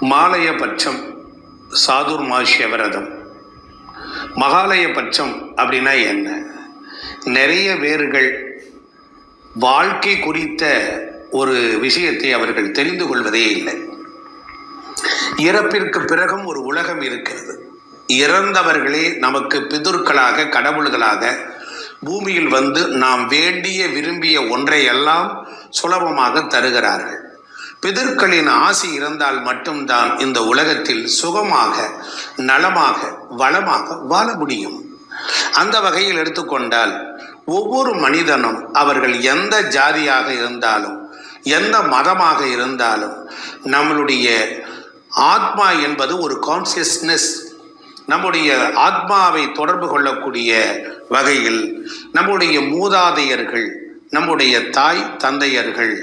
மாலயபட்சம் சாதுர் சாதுர்மாசிய விரதம் மகாலயபட்சம் அப்படின்னா என்ன? நிறைய பேர்கள் வாழ்க்கை குறித்த ஒரு விஷயத்தை அவர்கள் தெரிந்து கொள்வதே இல்லை. இறப்பிற்கு பிறகும் ஒரு உலகம் இருக்கிறது. இறந்தவர்களே நமக்கு பிதுர்களாக கடவுள்களாக பூமியில் வந்து நாம் வேண்டிய விரும்பிய ஒன்றையெல்லாம் சுலபமாக தருகிறார்கள். பிதர்களின் ஆசி இருந்தால் மட்டும்தான் இந்த உலகத்தில் சுகமாக நலமாக வளமாக வாழ முடியும். அந்த வகையில் எடுத்துக்கொண்டால் ஒவ்வொரு மனிதனும் அவர்கள் எந்த ஜாதியாக இருந்தாலும் எந்த மதமாக இருந்தாலும் நம்மளுடைய ஆத்மா என்பது ஒரு கான்சியஸ்னஸ் நம்முடைய ஆத்மாவை தொடர்பு கொள்ளக்கூடிய வகையில் நம்முடைய மூதாதையர்கள் நம்முடைய தாய் தந்தையர்கள்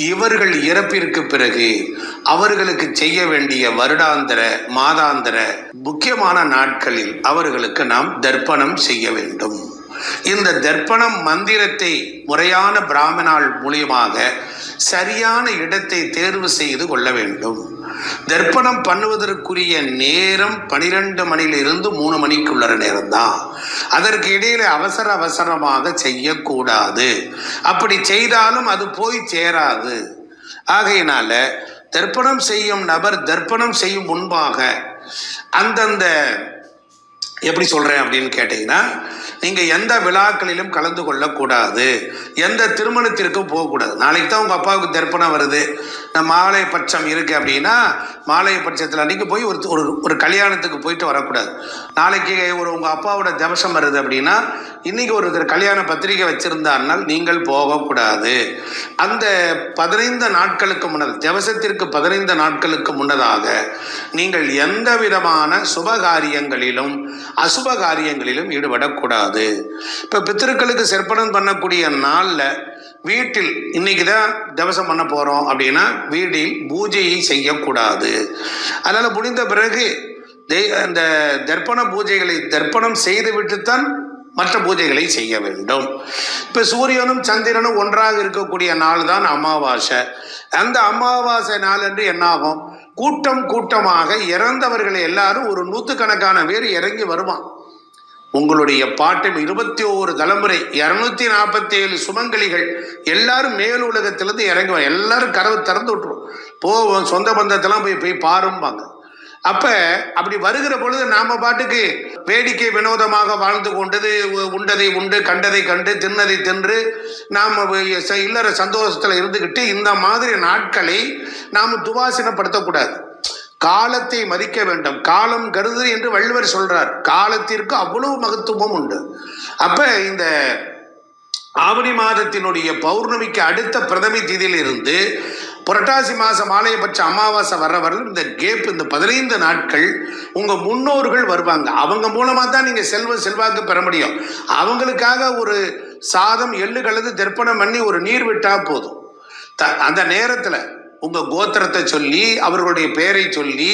இவர்கள் இறப்பிற்கு பிறகு அவர்களுக்கு செய்ய வேண்டிய வருடாந்திர மாதாந்திர முக்கியமான நாட்களில் அவர்களுக்கு நாம் தர்ப்பணம் செய்ய வேண்டும். இந்த தர்ப்பணம் மந்திரத்தை முறையான பிராமணால் மூலியமாக சரியான இடத்தை தேர்வு செய்து கொள்ள வேண்டும். தர்ப்பணம் பண்ணுவதற்குரிய நேரம் பனிரெண்டு மணிலிருந்து மூணு மணிக்குள்ள நேரம் தான் அதற்கு இடையில அவசர அவசரமாக செய்யக்கூடாது. அப்படி செய்தாலும் அது போய் சேராது. ஆகையினால தர்ப்பணம் செய்யும் நபர் தர்ப்பணம் செய்யும் முன்பாக அந்தந்த எப்படி சொல்கிறேன் அப்படின்னு கேட்டிங்கன்னா நீங்கள் எந்த விழாக்களிலும் கலந்து கொள்ளக்கூடாது. எந்த திருமணத்திற்கும் போகக்கூடாது. நாளைக்கு தான் உங்கள் அப்பாவுக்கு தர்ப்பணம் வருது. மாலை பட்சம் இருக்குது அப்படின்னா மாலை பட்சத்தில் அன்றைக்கி போய் ஒரு ஒரு ஒரு கல்யாணத்துக்கு போயிட்டு வரக்கூடாது. நாளைக்கு ஒரு உங்கள் அப்பாவோட தவசம் வருது அப்படின்னா இன்றைக்கி ஒருத்தர் கல்யாண பத்திரிகை வச்சுருந்தாருனால் நீங்கள் போகக்கூடாது. அந்த பதினைந்து நாட்களுக்கு முன்னதாக திவசத்திற்கு பதினைந்து நாட்களுக்கு முன்னதாக நீங்கள் எந்த விதமான சுப காரியங்களிலும் அசுப காரியங்களிலும் ஈடுபடக்கூடாது. இப்போ பித்திருக்களுக்கு செற்பனம் பண்ணக்கூடிய நாளில் வீட்டில் இன்னைக்கு தான் தவசம் பண்ண போகிறோம் அப்படின்னா வீட்டில் பூஜையை செய்யக்கூடாது. அதனால் முடிந்த பிறகு அந்த தர்ப்பண பூஜைகளை தர்ப்பணம் செய்துவிட்டுத்தான் மற்ற பூஜைகளை செய்ய வேண்டும். இப்போ சூரியனும் சந்திரனும் ஒன்றாக இருக்கக்கூடிய நாள் தான் அமாவாசை. அந்த அமாவாசை நாள் என்று என்னாகும்? கூட்டம் கூட்டமாக இறந்தவர்கள் எல்லாரும் ஒரு நூற்றுக்கணக்கான பேர் இறங்கி வருவான். உங்களுடைய பாட்டம் இருபத்தி ஓரு தலைமுறை இரநூத்தி நாற்பத்தி ஏழு சுமங்கலிகள் எல்லாரும் மேல் உலகத்திலிருந்து இறங்குவாங்க. எல்லாரும் கதவு திறந்து விட்டுரும். போவோம் சொந்த பந்தத்தெல்லாம் போய் போய் பாரும்பாங்க. அப்ப அப்படி வருகிற பொழுது நாம பாட்டுக்கு வேடிக்கை வினோதமாக வாழ்ந்து கொண்டது உ- உண்டதை உண்டு கண்டதை கண்டு தின்னதை தின்று நாம் இல்லற சந்தோஷத்துல இருந்துக்கிட்டு இந்த மாதிரி நாட்களை நாம் துவாசனப்படுத்தக்கூடாது. காலத்தை மதிக்க வேண்டும். காலம் கருது என்று வள்ளுவர் சொல்றார். காலத்திற்கு அவ்வளவு மகத்துவம் உண்டு. அப்ப இந்த ஆவணி மாதத்தினுடைய பௌர்ணமிக்கு அடுத்த பிரதமை தேதியிலிருந்து புரட்டாசி மாதம் ஆலயபட்ச அமாவாசை வர்ற வரலும் இந்த கேப் இந்த பதினைந்து நாட்கள் உங்கள் முன்னோர்கள் வருவாங்க. அவங்க மூலமாக தான் நீங்கள் செல்வ செல்வாக்கு பெற முடியும். அவங்களுக்காக ஒரு சாதம் எள்ளு கலந்து தர்ப்பணம் பண்ணி ஒரு நீர் விட்டால் போதும். த அந்த நேரத்தில் உங்கள் கோத்திரத்தை சொல்லி அவர்களுடைய பெயரை சொல்லி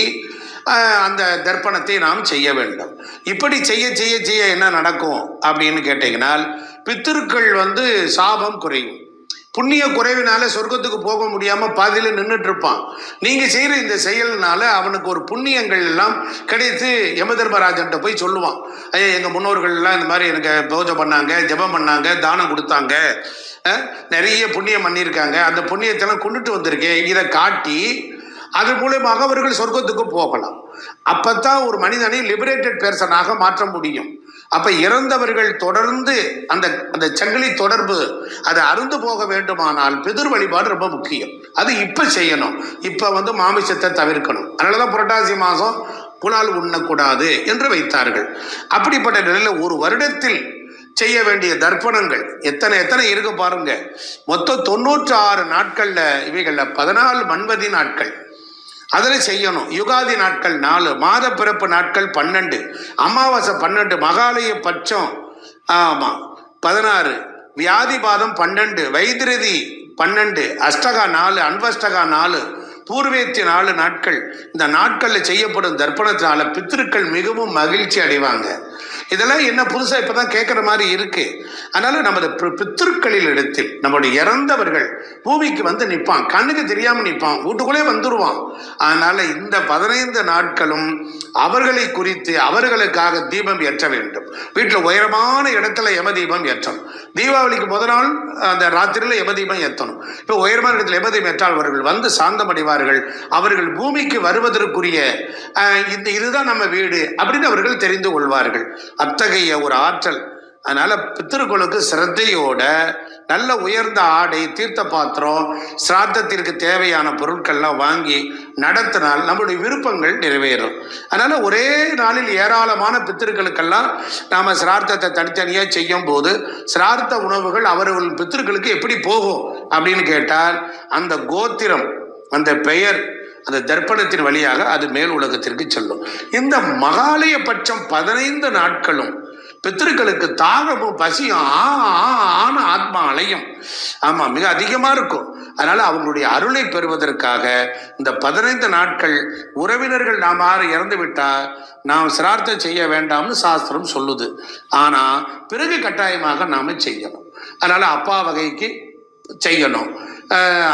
அந்த தர்ப்பணத்தை நாம் செய்ய வேண்டும். இப்படி செய்ய செய்ய செய்ய என்ன நடக்கும் அப்படின்னு கேட்டீங்கன்னால் பித்திருக்கள் வந்து சாபம் குறையும். புண்ணிய குறைவினால சொர்க்கத்துக்கு போக முடியாம பாதியில நின்றுட்டு இருப்பான். நீங்க செய்யற இந்த செயல்னால அவனுக்கு ஒரு புண்ணியங்கள் எல்லாம் கிடைத்து யம தர்மராஜன்ட்ட போய் சொல்லுவான். ஐயா எங்க முன்னோர்கள் எல்லாம் இந்த மாதிரி எனக்கு பூஜை பண்ணாங்க ஜெபம் பண்ணாங்க தானம் கொடுத்தாங்க. நிறைய புண்ணியம் பண்ணியிருக்காங்க. அந்த புண்ணியத்தெல்லாம் கொண்டுட்டு வந்திருக்கேன். இதை காட்டி அது மூலயமாக அவர்கள் சொர்க்கத்துக்கு போகலாம். அப்பத்தான் ஒரு மனிதனை லிபரேட்டட் பேர்சனாக மாற்ற முடியும். அப்ப இறந்தவர்கள் தொடர்ந்து அந்த அந்த சங்கிலி தொடர்பு அது அருந்து போக வேண்டுமானால் பிதிர் வழிபாடு ரொம்ப முக்கியம். அது இப்ப செய்யணும். இப்ப வந்து மாமிசத்தை தவிர்க்கணும். அதனாலதான் புரட்டாசி மாசம் புலால் உண்ணக்கூடாது என்று வைத்தார்கள். அப்படிப்பட்ட நிலையில ஒரு வருடத்தில் செய்ய வேண்டிய தர்ப்பணங்கள் எத்தனை எத்தனை இருக்கு பாருங்க. மொத்தம் தொண்ணூற்றி ஆறு நாட்கள்ல இவைகள்ல பதினாலு மண்வதி நாட்கள். அதில் செய்யணும். யுகாதி நாட்கள் நாலு மாத பிறப்பு நாட்கள் பன்னெண்டு அமாவாசை பன்னெண்டு மகாலய பட்சம் ஆமாம் பதினாறு வியாதி பாதம் பன்னெண்டு வைத்திரதி பன்னெண்டு அஷ்டகா நாலு அன்வஷ்டகா நாலு பூர்வேத்தி நாலு நாட்கள். இந்த நாட்களில் செய்யப்படும் தர்ப்பணத்தினால பித்திருக்கள் மிகவும் மகிழ்ச்சி அடைவாங்க. இதெல்லாம் என்ன புதுசாக இப்போ தான் கேட்குற மாதிரி இருக்கு. அதனால நமது பித்திருக்களில் இடத்தில் நம்மளுடைய இறந்தவர்கள் பூமிக்கு வந்து நிற்பான் கண்ணுக்கு தெரியாமல் நிற்பான் வீட்டுக்குள்ளே வந்துடுவான் அதனால இந்த பதினைந்து நாட்களும் அவர்களை குறித்து அவர்களுக்காக தீபம் ஏற்ற வேண்டும். வீட்டில் உயரமான இடத்துல யம தீபம் ஏற்றணும். தீபாவளிக்கு முத நாள் அந்த ராத்திரியில் யம தீபம் ஏற்றணும். இப்போ உயரமான இடத்துல யம தீபம் ஏற்றால் அவர்கள் வந்து சாந்தம் அடைவார்கள் அவர்கள் பூமிக்கு வருவதற்குரிய ஆஹ், இந்த இதுதான் நம்ம வீடு அப்படின்னு அவர்கள் தெரிந்து கொள்வார்கள். அத்தகைய ஒரு ஆற்றல். அதனால பித்திருக்களுக்கு சிரத்தையோட நல்ல உயர்ந்த ஆடை தீர்த்த பாத்திரம் சிராத்தத்திற்கு தேவையான பொருட்கள்லாம் வாங்கி நடத்தினால் நம்மளுடைய விருப்பங்கள் நிறைவேறும். அதனால ஒரே நாளில் ஏராளமான பித்திருக்களுக்கெல்லாம் நாம சிரார்த்தத்தை தனித்தனியாக செய்யும் போது சிரார்த்த உணவுகள் அவர்கள் பித்திருக்களுக்கு எப்படி போகும் அப்படின்னு கேட்டால் அந்த கோத்திரம் அந்த பெயர் அந்த தர்ப்பணத்தின் வழியாக அது மேல் உலகத்திற்கு செல்லும். இந்த மகாலய பட்சம் பதினைந்து நாட்களும் பித்திருக்களுக்கு தாகமும் பசியும் ஆ ஆ, ஆன ஆத்மா அலையும். ஆமாம் மிக அதிகமாக இருக்கும். அதனால் அவங்களுடைய அருளை பெறுவதற்காக இந்த பதினைந்து நாட்கள் உறவினர்கள் நாம் யாரும் இறந்து விட்டால் நாம் சிரார்த்தம் செய்ய வேண்டாம்னு சாஸ்திரம் சொல்லுது. ஆனால் பிறகு கட்டாயமாக நாம் செய்யணும். அதனால் அப்பா வகைக்கு செய்யணும்.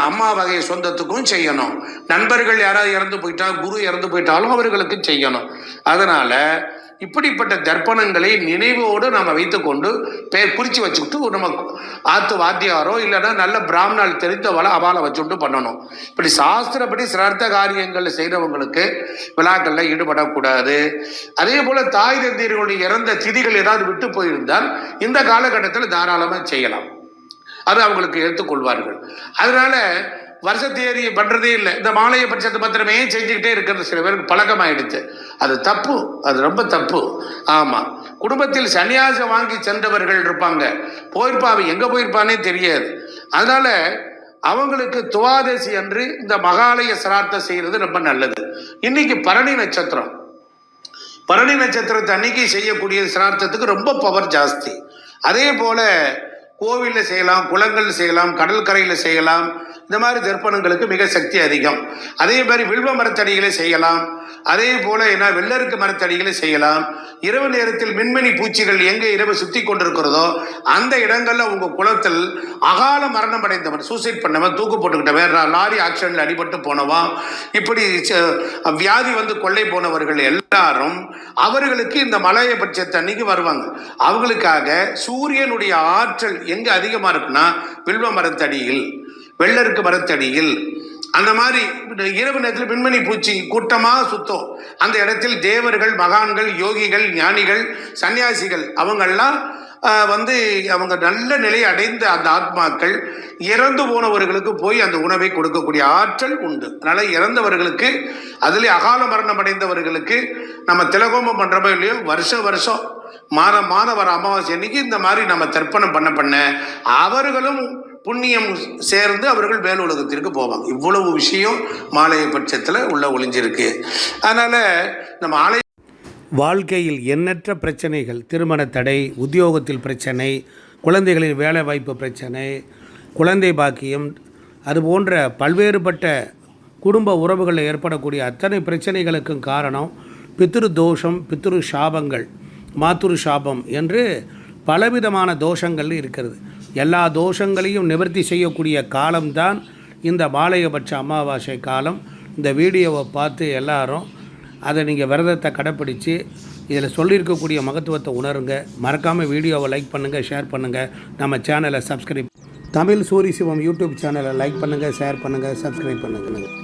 அம்மா வகை சொந்தத்துக்கும் செய்யணும். நண்பர்கள் யாராவது இறந்து போயிட்டா குரு இறந்து போயிட்டாலும் அவர்களுக்கு செய்யணும். அதனால இப்படிப்பட்ட தர்ப்பணங்களை நினைவோடு நம்ம வைத்துக்கொண்டு பேர் குறித்து வச்சுக்கிட்டு நம்ம ஆத்து வாத்தியாரோ இல்லைன்னா நல்ல பிராமணால் தெரிந்தவளை அவால வச்சுட்டு பண்ணணும். இப்படி சாஸ்திரப்படி சிரார்த்த காரியங்கள் செய்கிறவங்களுக்கு விழாக்களில் ஈடுபடக்கூடாது. அதே போல் தாய் தந்தையர்களுடைய இறந்த திதிகள் ஏதாவது விட்டு போயிருந்தால் இந்த காலகட்டத்தில் தாராளமாக செய்யலாம். அது அவங்களுக்கு எடுத்துக்கொள்வார்கள் அதனால வருஷ தேதி பண்ணுறதே இல்லை. இந்த மாலைய பட்சத்து மாத்திரமே செஞ்சுக்கிட்டே இருக்கிறது சில பேருக்கு பழக்கமாயிடுச்சு. அது தப்பு. அது ரொம்ப தப்பு. ஆமாம் குடும்பத்தில் சன்னியாசம் வாங்கி சென்றவர்கள் இருப்பாங்க. போயிருப்பா அவன் எங்கே போயிருப்பானே தெரியாது. அதனால அவங்களுக்கு துவாதசி அன்று இந்த மகாலய சிரார்த்தம் செய்கிறது ரொம்ப நல்லது. இன்னைக்கு பரணி நட்சத்திரம். பரணி நட்சத்திரத்தை அன்னைக்கு செய்யக்கூடிய சிரார்த்தத்துக்கு ரொம்ப பவர் ஜாஸ்தி. அதே போல கோவிலில் செய்யலாம் குளங்கள் செய்யலாம் கடற்கரையில் செய்யலாம். இந்த மாதிரி தர்ப்பணங்களுக்கு மிக சக்தி அதிகம். அதே மாதிரி வில்வ மரத்தடிகளை செய்யலாம். அதே போல என்ன வெள்ளருக்கு மரத்தடிகளை செய்யலாம். இரவு நேரத்தில் மின்மினி பூச்சிகள் எங்கே இரவு சுத்தி கொண்டிருக்கிறதோ அந்த இடங்கள்ல உங்க குளத்தில் அகால மரணம் அடைந்தவன் சூசைட் பண்ணவன் தூக்கு போட்டுக்கிட்டவன் லாரி ஆக்சிடென்ட்ல அடிபட்டு போனவன் இப்படி ச- வியாதி வந்து கொள்ளை போனவர்கள் எல்லாரும் அவர்களுக்கு இந்த மலையை பட்சத்தை வருவாங்க. அவங்களுக்காக சூரியனுடைய ஆற்றல் எங்க அதிகமா இருக்குன்னா வில்வ மரத்தடியில் வெள்ளருக்கு மரத்தடியில் அந்த மாதிரி இரவு நேரத்தில் மின்மணி பூச்சி கூட்டமாக சுத்தம். அந்த இடத்தில் தேவர்கள் மகான்கள் யோகிகள் ஞானிகள் சன்னியாசிகள் அவங்கெல்லாம் வந்து அவங்க நல்ல நிலை அடைந்த அந்த ஆத்மாக்கள் இறந்து போனவர்களுக்கு போய் அந்த உணவை கொடுக்கக்கூடிய ஆற்றல் உண்டு. அதனால் இறந்தவர்களுக்கு அதில் அகால மரணம் அடைந்தவர்களுக்கு நம்ம திலகோமம் பண்ணுறப்போ இல்லையோ வருஷம் வருஷம் மாதம் மாதம் வர அமாவாசை அன்னைக்கு இந்த மாதிரி நம்ம தர்ப்பணம் பண்ண பண்ண அவர்களும் புண்ணியம் சேர்ந்து அவர்கள் மேல் உலகத்திற்கு போவாங்க. இவ்வளவு விஷயம் மாலைய பட்சத்தில் உள்ள ஒளிஞ்சிருக்கு. அதனால நம்ம ஆலய வாழ்க்கையில் எண்ணற்ற பிரச்சனைகள் திருமண தடை உத்தியோகத்தில் பிரச்சனை குழந்தைகளின் வேலைவாய்ப்பு பிரச்சனை குழந்தை பாக்கியம் அது போன்ற பல்வேறுபட்ட குடும்ப உறவுகளில் ஏற்படக்கூடிய அத்தனை பிரச்சனைகளுக்கும் காரணம் பித்ரு தோஷம் பித்ரு சாபங்கள் மாத்துரு சாபம் என்று பலவிதமான தோஷங்கள் இருக்கிறது. எல்லா தோஷங்களையும் நிவர்த்தி செய்யக்கூடிய காலம்தான் இந்த மாலையபட்ச அமாவாசை காலம். இந்த வீடியோவை பார்த்து எல்லாரும் அதை நீங்கள் விரதத்தை கடைப்பிடித்து இதில் சொல்லியிருக்கக்கூடிய மகத்துவத்தை உணருங்க. மறக்காமல் வீடியோவை லைக் பண்ணுங்கள் ஷேர் பண்ணுங்கள் நம்ம சேனலை சப்ஸ்கிரைப் தமிழ் சூரி சிவம் யூடியூப் சேனலை லைக் பண்ணுங்கள் ஷேர் பண்ணுங்கள் சப்ஸ்கிரைப் பண்ணுங்கள்